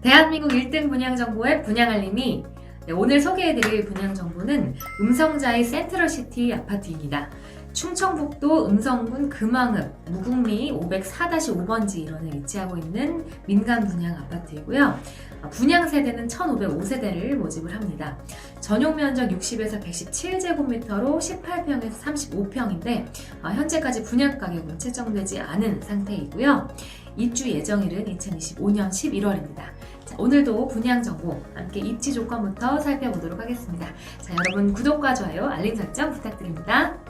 대한민국 1등 분양 정보의 분양 알림이 네, 오늘 소개해드릴 분양 정보는 음성자의 센트럴시티 아파트입니다. 충청북도 음성군 금왕읍 무국리 504-5번지 일원에 위치하고 있는 민간 분양 아파트이고요. 아, 분양 세대는 1,505세대를 모집을 합니다. 전용 면적 60에서 117제곱미터로 18평에서 35평인데 아, 현재까지 분양 가격은 책정되지 않은 상태이고요. 입주 예정일은 2025년 11월입니다. 자, 오늘도 분양 정보 함께 입지 조건부터 살펴보도록 하겠습니다. 자, 여러분 구독과 좋아요, 알림 설정 부탁드립니다.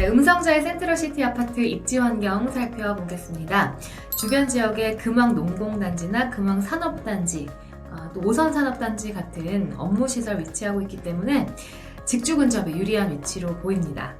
네, 음성자의 센트럴시티 아파트 입지 환경 살펴보겠습니다. 주변 지역의 금왕 농공단지나 금왕 산업단지, 아, 또 오선 산업단지 같은 업무시설 위치하고 있기 때문에 직주 근접에 유리한 위치로 보입니다.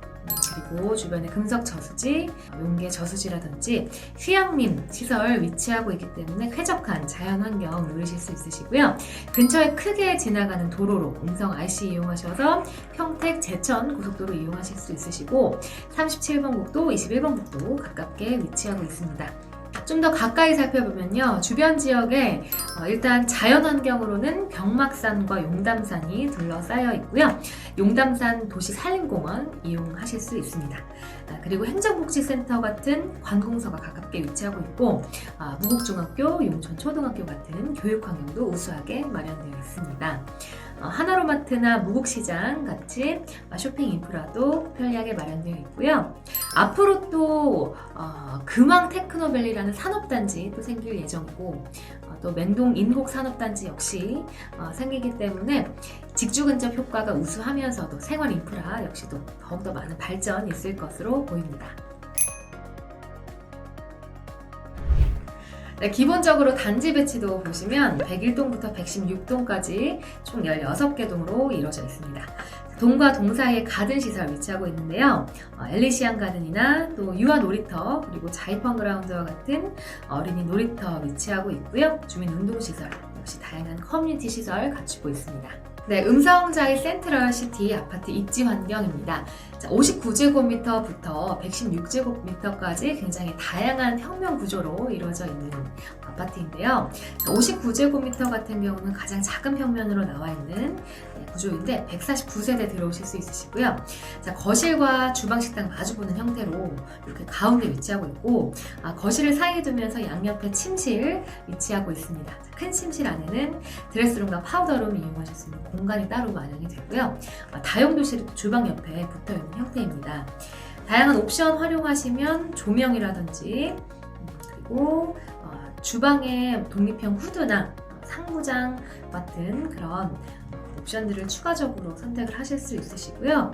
음, 그리고 주변에 금석 저수지, 용계 저수지라든지 휴양림 시설 위치하고 있기 때문에 쾌적한 자연 환경 누리실 수 있으시고요. 근처에 크게 지나가는 도로로 음성 IC 이용하셔서 평택 제천 고속도로 이용하실 수 있으시고 37번 국도, 21번 국도 가깝게 위치하고 있습니다. 좀 더 가까이 살펴보면요. 주변 지역에 어, 일단 자연 환경으로는 병막산과 용담산이 둘러싸여 있고요. 용담산 도시 산림공원 이용하실 수 있습니다. 아, 그리고 행정복지센터 같은 관공서가 가깝게 위치하고 있고 아, 무국중학교, 용천초등학교 같은 교육 환경도 우수하게 마련되어 있습니다. 어, 하나로마트나 무국시장 같이 어, 쇼핑 인프라도 편리하게 마련되어 있고요. 앞으로 또 어, 금왕 테크노밸리라는 산업단지 또 생길 예정이고 어, 또 맹동 인곡 산업단지 역시 어, 생기기 때문에 직주 근접 효과가 우수하면서도 생활 인프라 역시도 더욱더 많은 발전이 있을 것으로 보입니다. 네, 기본적으로 단지 배치도 보시면 101동부터 116동까지 총 16개 동으로 이루어져 있습니다. 동과 동 사이에 가든 시설 위치하고 있는데요. 어, 엘리시안 가든이나 또 유아 놀이터 그리고 자이펀 그라운드와 같은 어린이 놀이터 위치하고 있고요. 주민 운동 시설 역시 다양한 커뮤니티 시설 갖추고 있습니다. 네, 음성자의 센트럴 시티 아파트 입지 환경입니다. 59제곱미터부터 116제곱미터까지 굉장히 다양한 평면 구조로 이루어져 있는 아파트인데요. 59제곱미터 같은 경우는 가장 작은 평면으로 나와 있는 네, 구조인데 149세대 들어오실 수 있으시고요. 자, 거실과 주방 식당 마주 보는 형태로 이렇게 가운데 위치하고 있고 아, 거실을 사이에 두면서 양옆에 침실 위치하고 있습니다. 자, 큰 침실 안에는 드레스룸과 파우더룸 이용하실 수 있는 공간이 따로 마련이 되고요. 아, 다용도실이 또 주방 옆에 붙어 있는 형태입니다. 다양한 옵션 활용하시면 조명이라든지 음, 그리고 어, 주방에 독립형 후드나 상부장 같은 그런 옵션들을 추가적으로 선택을 하실 수 있으시고요.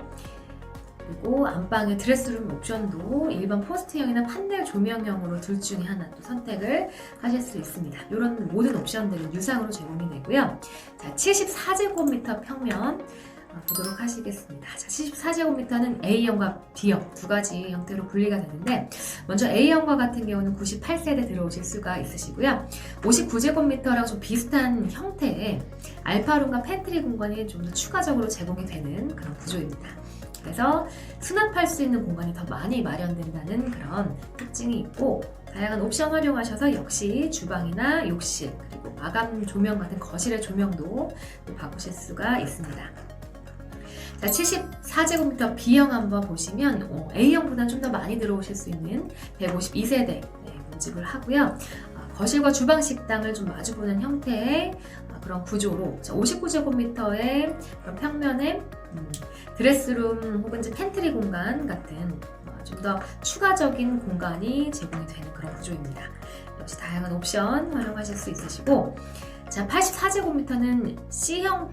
그리고 안방의 드레스룸 옵션도 일반 포스트형이나 판넬 조명형으로 둘 중에 하나 또 선택을 하실 수 있습니다. 이런 모든 옵션들은 유상으로 제공이 되고요. 자, 74제곱미터 평면 어, 보도록 하시겠습니다. 자, 74제곱미터는 A형과 B형 두 가지 형태로 분리가 되는데 먼저 A형과 같은 경우는 98세대 들어오실 수가 있으시고요. 59제곱미터랑 좀 비슷한 형태의 알파룸과 팬트리 공간이 좀 더 추가적으로 제공이 되는 그런 구조입니다. 그래서 수납할 수 있는 공간이 더 많이 마련된다는 그런 특징이 있고 다양한 옵션 활용하셔서 역시 주방이나 욕실 그리고 마감 조명 같은 거실의 조명도 또 바꾸실 수가 있습니다. 자, 74제곱미터 B형 한번 보시면 어, A형보다 좀 더 많이 들어오실 수 있는 152세대 네, 모집을 하고요. 어, 거실과 주방 식당을 좀 마주보는 형태의 어, 그런 구조로 59제곱미터의 그런 평면에 음, 드레스룸 혹은 이제 팬트리 공간 같은 어, 좀더 추가적인 공간이 제공이 되는 그런 구조입니다. 역시 다양한 옵션 활용하실 수 있으시고 자 84제곱미터는 C형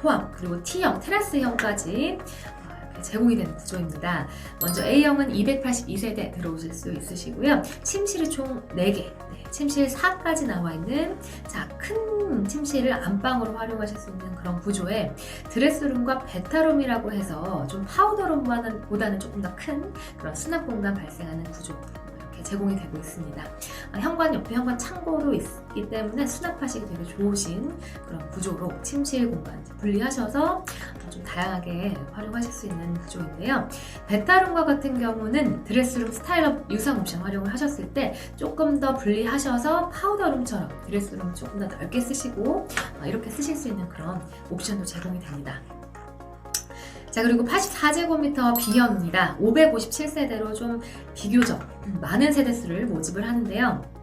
포함 그리고 T형 테라스형까지 어, 제공이 되는 구조입니다. 먼저 A형은 282세대 들어오실 수 있으시고요. 침실이 총 4개, 네, 침실 4까지 나와 있는 자, 큰 침실을 안방으로 활용하실 수 있는 그런 구조에 드레스룸과 베타룸이라고 해서 좀 파우더룸보다는 보다는 조금 더 큰 그런 수납 공간 발생하는 구조 이렇게 제공이 되고 있습니다. 아, 현관 옆에 현관 창고도 있기 때문에 수납하시기 되게 좋으신 그런 구조로 침실 공간 분리하셔서 좀 다양하게 활용하실 수 있는 구조인데요. 베타룸과 같은 경우는 드레스룸 스타일업 유상 옵션 활용을 하셨을 때 조금 더 분리하셔서 파우더룸처럼 드레스룸을 조금 더 넓게 쓰시고 아, 이렇게 쓰실 수 있는 그런 옵션도 제공이 됩니다. 자 그리고 84제곱미터 B형입니다. 557세대로 좀 비교적 많은 세대수를 모집을 하는데요.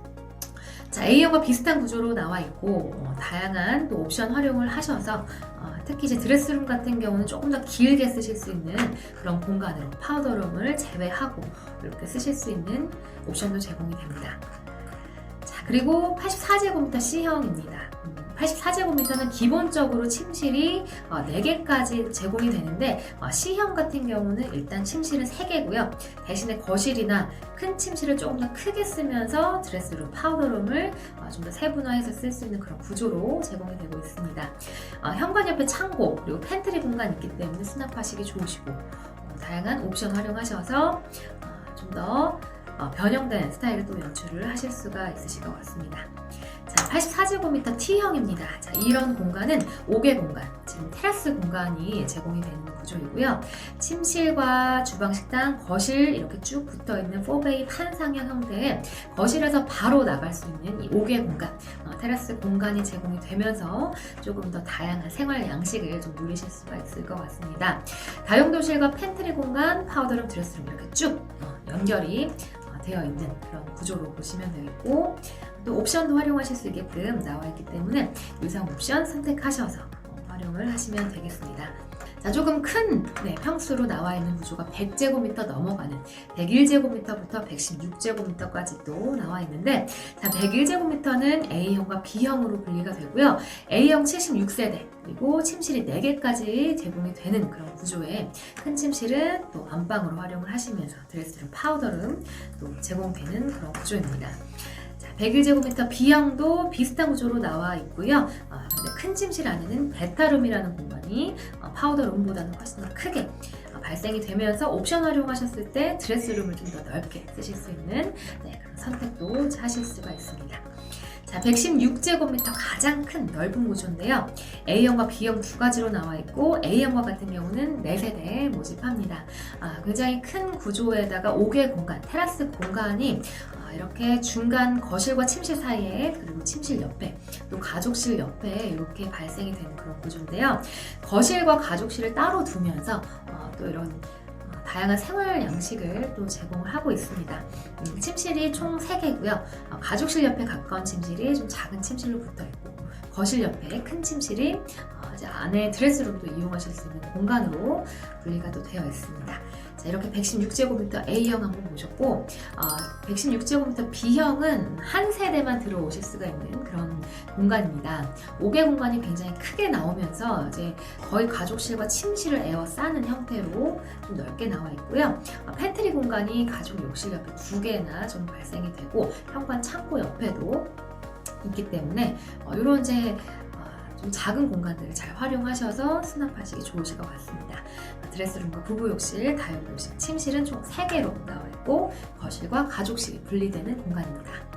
자 A형과 비슷한 구조로 나와 있고 어, 다양한 또 옵션 활용을 하셔서 어, 특히 이제 드레스룸 같은 경우는 조금 더 길게 쓰실 수 있는 그런 공간으로 파우더룸을 제외하고 이렇게 쓰실 수 있는 옵션도 제공이 됩니다. 자 그리고 84제곱미터 C형입니다. 84제곱미터는 기본적으로 침실이 4개까지 제공이 되는데 어, C형 같은 경우는 일단 침실은 3개고요. 대신에 거실이나 큰 침실을 조금 더 크게 쓰면서 드레스룸, 파우더룸을 어, 좀더 세분화해서 쓸 수 있는 그런 구조로 제공이 되고 있습니다. 어, 현관 옆에 창고 그리고 팬트리 공간이 있기 때문에 수납하시기 좋으시고 다양한 옵션 활용하셔서 좀더 변형된 스타일을 또 연출을 하실 수가 있으실 것 같습니다. 자, 84제곱미터 T형입니다. 자, 이런 공간은 5개 공간, 지금 테라스 공간이 제공이 되는 구조이고요. 침실과 주방, 식당, 거실 이렇게 쭉 붙어 있는 4베이 판상형 형태의 거실에서 바로 나갈 수 있는 이 5개 공간, 어, 테라스 공간이 제공이 되면서 조금 더 다양한 생활 양식을 좀 누리실 수가 있을 것 같습니다. 다용도실과 팬트리 공간, 파우더룸, 드레스룸 이렇게 쭉 어, 연결이 어, 되어 있는 그런 구조로 보시면 되겠고 또 옵션도 활용하실 수 있게끔 나와 있기 때문에 유상 옵션 선택하셔서 어, 활용을 하시면 되겠습니다. 자, 조금 큰 네, 평수로 나와 있는 구조가 100제곱미터 넘어가는 101제곱미터부터 116제곱미터까지 도 나와 있는데 자, 101제곱미터는 A형과 B형으로 분리가 되고요. A형 76세대 그리고 침실이 4개까지 제공이 되는 그런 구조에 큰 침실은 또 안방으로 활용을 하시면서 드레스룸, 파우더룸 또 제공되는 그런 구조입니다. 101제곱미터 B형도 비슷한 구조로 나와 있고요. 어, 근데 큰 침실 안에는 베타룸이라는 공간이 어, 파우더룸보다는 훨씬 더 크게 어, 발생이 되면서 옵션 활용하셨을 때 드레스룸을 좀 더 넓게 쓰실 수 있는 네, 그런 선택도 하실 수가 있습니다. 자, 116제곱미터 가장 큰 넓은 구조인데요. A형과 B형 두 가지로 나와 있고 A형과 같은 경우는 4세대 모집합니다. 아, 굉장히 큰 구조에다가 5개 공간, 테라스 공간이 아, 이렇게 중간 거실과 침실 사이에 그리고 침실 옆에 또 가족실 옆에 이렇게 발생이 되는 그런 구조인데요. 거실과 가족실을 따로 두면서 어, 또 이런 어, 다양한 생활 양식을 또 제공을 하고 있습니다. 음, 침실이 총 3개고요. 어, 가족실 옆에 가까운 침실이 좀 작은 침실로 붙어 있고 거실 옆에 큰 침실이 어, 이제 안에 드레스룸도 이용하실 수 있는 공간으로 분리가 또 되어 있습니다. 자, 이렇게 116제곱미터 A형 한번 보셨고, 어, 116제곱미터 B형은 한 세대만 들어오실 수가 있는 그런 공간입니다. 5개 공간이 굉장히 크게 나오면서 이제 거의 가족실과 침실을 에워싸는 형태로 좀 넓게 나와 있고요. 어, 팬트리 공간이 가족 욕실 옆에 두 개나 좀 발생이 되고, 현관 창고 옆에도 있기 때문에 어, 이런 이제 좀 작은 공간들을 잘 활용하셔서 수납하시기 좋으실 것 같습니다. 드레스룸과 부부욕실, 다용도실, 침실은 총 3개로 나와 있고 거실과 가족실이 분리되는 공간입니다.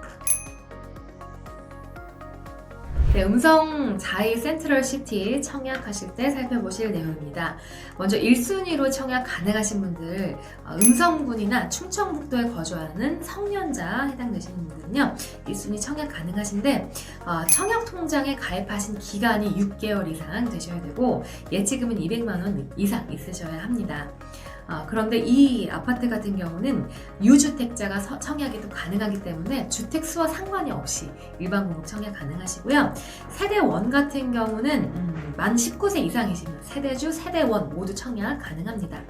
네, 음성 자이 센트럴 시티 청약하실 때 살펴보실 내용입니다. 먼저 1순위로 청약 가능하신 분들, 어, 음성군이나 충청북도에 거주하는 성년자 해당되시는 분들은요, 1순위 청약 가능하신데, 어, 청약 통장에 가입하신 기간이 6개월 이상 되셔야 되고, 예치금은 200만원 이상 있으셔야 합니다. 아, 그런데 이 아파트 같은 경우는 유주택자가 서, 청약이 또 가능하기 때문에 주택 수와 상관이 없이 일반 공급 청약 가능하시고요. 세대원 같은 경우는 음, 만 19세 이상이시면 세대주, 세대원 모두 청약 가능합니다.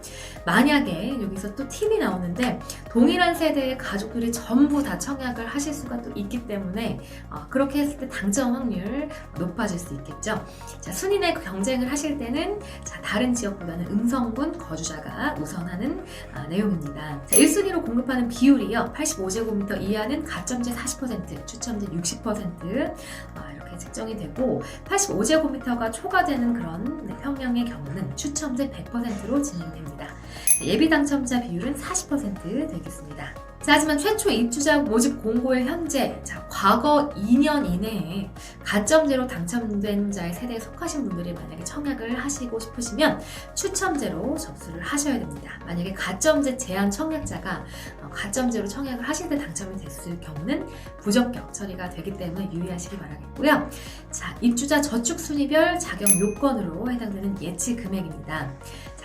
만약에 여기서 또 팁이 나오는데 동일한 세대의 가족들이 전부 다 청약을 하실 수가 또 있기 때문에 어, 그렇게 했을 때 당첨 확률 높아질 수 있겠죠. 자, 순위 내 경쟁을 하실 때는 자, 다른 지역보다는 음성군 거주자가 우선 하는 아, 내용입니다. 자, 1순위로 공급하는 비율이요. 85제곱미터 이하는 가점제 40%, 추첨제 60% 아, 이렇게 측정이 되고 85제곱미터가 초과되는 그런 네, 평형의 경우는 추첨제 100%로 진행됩니다. 예비 당첨자 비율은 40% 되겠습니다. 자, 하지만 최초 입주자 모집 공고일 현재 자, 과거 2년 이내에 가점제로 당첨된 자의 세대에 속하신 분들이 만약에 청약을 하시고 싶으시면 추첨제로 접수를 하셔야 됩니다. 만약에 가점제 제한 청약자가 어, 가점제로 청약을 하실 때 당첨이 됐을 경우는 부적격 처리가 되기 때문에 유의하시기 바라겠고요. 자, 입주자 저축 순위별 자격 요건으로 해당되는 예치 금액입니다.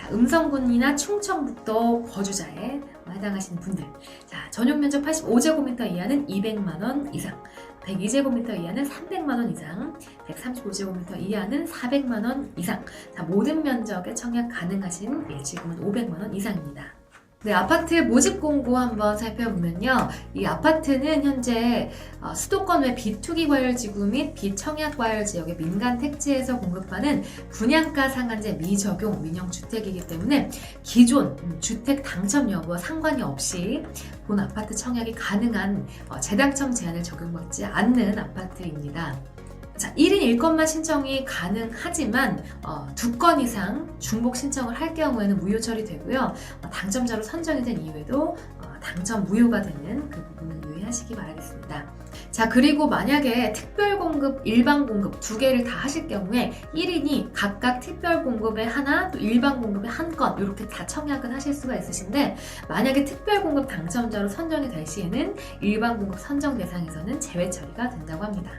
자, 음성군이나 충청북도 거주자에 해당하시는 분들. 자, 전용 면적 85제곱미터 이하는 200만 원 이상, 102제곱미터 이하는 300만 원 이상, 135제곱미터 이하는 400만 원 이상. 자, 모든 면적에 청약 가능하신 예치금은 500만 원 이상입니다. 네, 아파트 모집 공고 한번 살펴보면요. 이 아파트는 현재 어, 수도권 외 비투기 과열 지구 및 비청약 과열 지역의 민간 택지에서 공급하는 분양가 상한제 미적용 민영 주택이기 때문에 기존 음, 주택 당첨 여부와 상관이 없이 본 아파트 청약이 가능한 어, 재당첨 제한을 적용받지 않는 아파트입니다. 자, 1인 1건만 신청이 가능하지만 어, 두건 이상 중복 신청을 할 경우에는 무효 처리되고요. 어, 당첨자로 선정이 된 이후에도 어, 당첨 무효가 되는 그 부분을 유의하시기 바라겠습니다. 자, 그리고 만약에 특별 공급, 일반 공급 두 개를 다 하실 경우에 1인이 각각 특별 공급에 하나, 또 일반 공급에 한 건, 이렇게 다 청약은 하실 수가 있으신데, 만약에 특별 공급 당첨자로 선정이 될 시에는 일반 공급 선정 대상에서는 제외 처리가 된다고 합니다.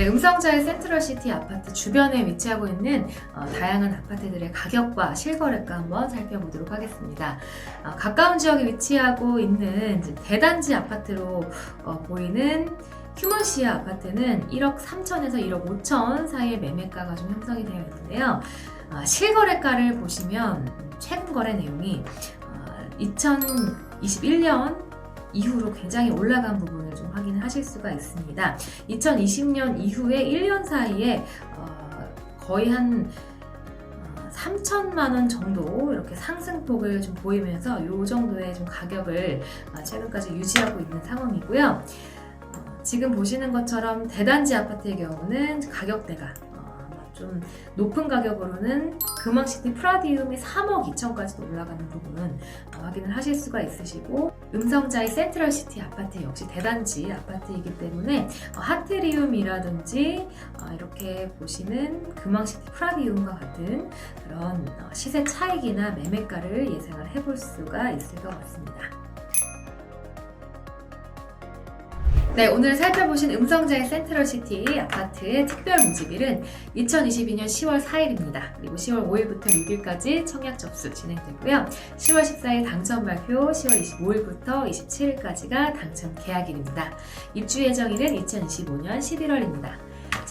네, 음성자의 센트럴시티 아파트 주변에 위치하고 있는 어, 다양한 아파트들의 가격과 실거래가 한번 살펴보도록 하겠습니다. 어, 가까운 지역에 위치하고 있는 대단지 아파트로 어, 보이는 휴먼시아 아파트는 1억 3천에서 1억 5천 사이의 매매가가 좀 형성이 되어 있는데요. 어, 실거래가를 보시면 음, 최근 거래 내용이 어, 2021년 이후로 굉장히 올라간 부분을 좀 확인을 하실 수가 있습니다. 2020년 이후에 1년 사이에 어, 거의 한 어, 3천만 원 정도 이렇게 상승폭을 좀 보이면서 이 정도의 좀 가격을 어, 최근까지 유지하고 있는 상황이고요. 어, 지금 보시는 것처럼 대단지 아파트의 경우는 가격대가 어, 좀 높은 가격으로는 금왕 시티 프라디움이 3억 2천까지도 올라가는 부분은 어, 확인을 하실 수가 있으시고 음성자의 센트럴 시티 아파트 역시 대단지 아파트이기 때문에 어, 하트리움이라든지 어, 이렇게 보시는 금왕 시티 프라디움과 같은 그런 어, 시세 차익이나 매매가를 예상을 해볼 수가 있을 것 같습니다. 네, 오늘 살펴보신 음성자의 센트럴시티 아파트의 특별 모집일은 2022년 10월 4일입니다. 그리고 10월 5일부터 6일까지 청약 접수 진행되고요. 10월 14일 당첨 발표, 10월 25일부터 27일까지가 당첨 계약일입니다. 입주 예정일은 2025년 11월입니다.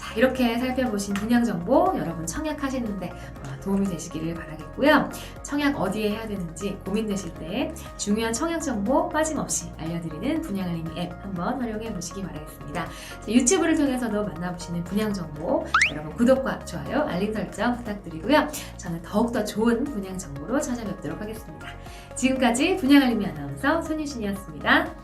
자, 이렇게 살펴보신 분양 정보 여러분 청약하시는데 어, 도움이 되시기를 바라겠고요. 청약 어디에 해야 되는지 고민되실 때 중요한 청약 정보 빠짐없이 알려드리는 분양 알림이 앱 한번 활용해 보시기 바라겠습니다. 자, 유튜브를 통해서도 만나보시는 분양 정보 여러분 구독과 좋아요, 알림 설정 부탁드리고요. 저는 더욱더 좋은 분양 정보로 찾아뵙도록 하겠습니다. 지금까지 분양 알림이 아나운서 손유신이었습니다.